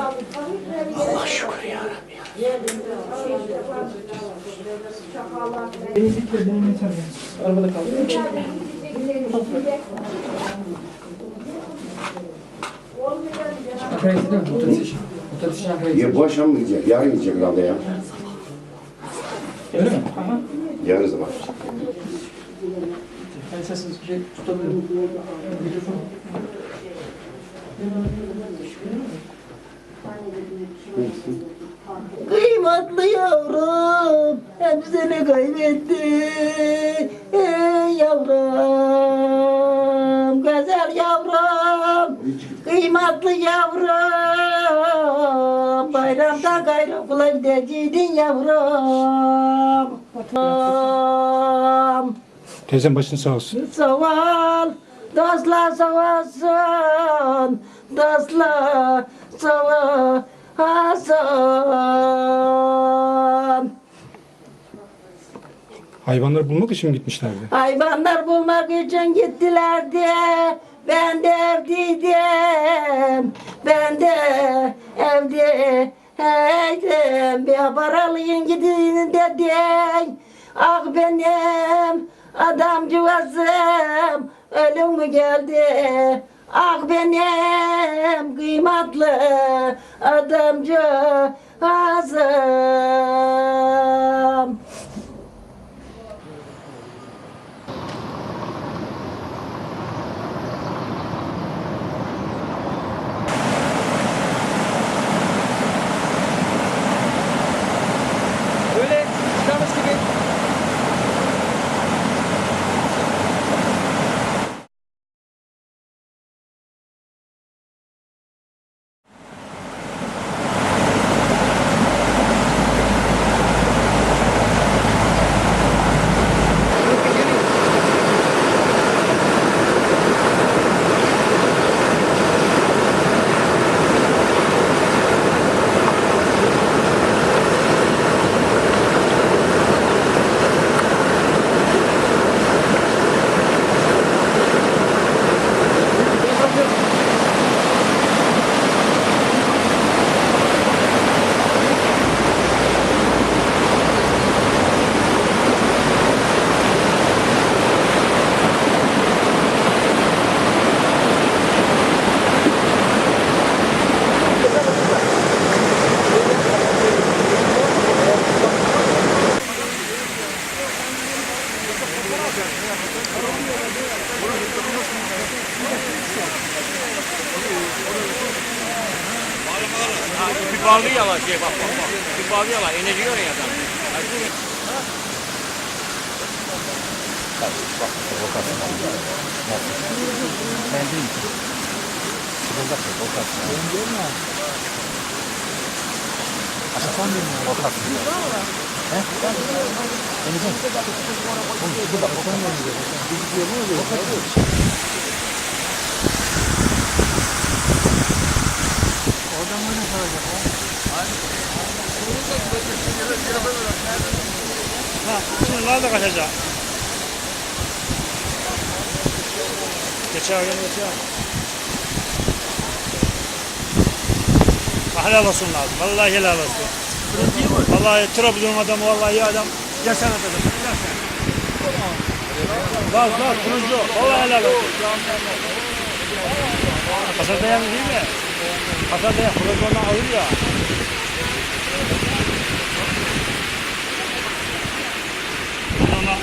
Allah şükür ya Rabbi. Arabada kaldı. Otobüs için. Otobüs için Ankara'ya gittin. Ya bu akşam mı gidecek? Yarın gidecek herhalde ya. Öyle mi? Aha. Yarın zaman. Ben sessiz bir şey tutabilirim. Mikrofon. Kıymetli yavrum, hep seni kaybetti. Ey yavrum, güzel yavrum, kıymetli yavrum. Bayramda gayrı okula gideceydin yavrum. Teyzem başın sağ olsun. Sağ ol, dostlar sağ olsun, dostlar sağ olsun. Hayvanları bulmak için mi gitmişlerdi? Hayvanlar bulmak için gittiler diye ben de evdeydim. Ben de evde heydim. Bir haber alayım gidin dedim. Ah benim adamcağızım ölüm mü geldi? Ah benim kıymetli adamcağızım. Öyle bağlı yala şey bak bak bak. Bir bağlı yala ineliyor ya adam. Şimdi nerede kaçacak? Geçer gel geçer. Helal olsun lazım. Vallahi helal olsun. Vallahi Trabzon adamı vallahi iyi adam. Yaşar adam. Bak bak turuncu. Vallahi helal olsun. Kasadayan değil mi? Kasadayan Trabzon'dan alır ya. Ama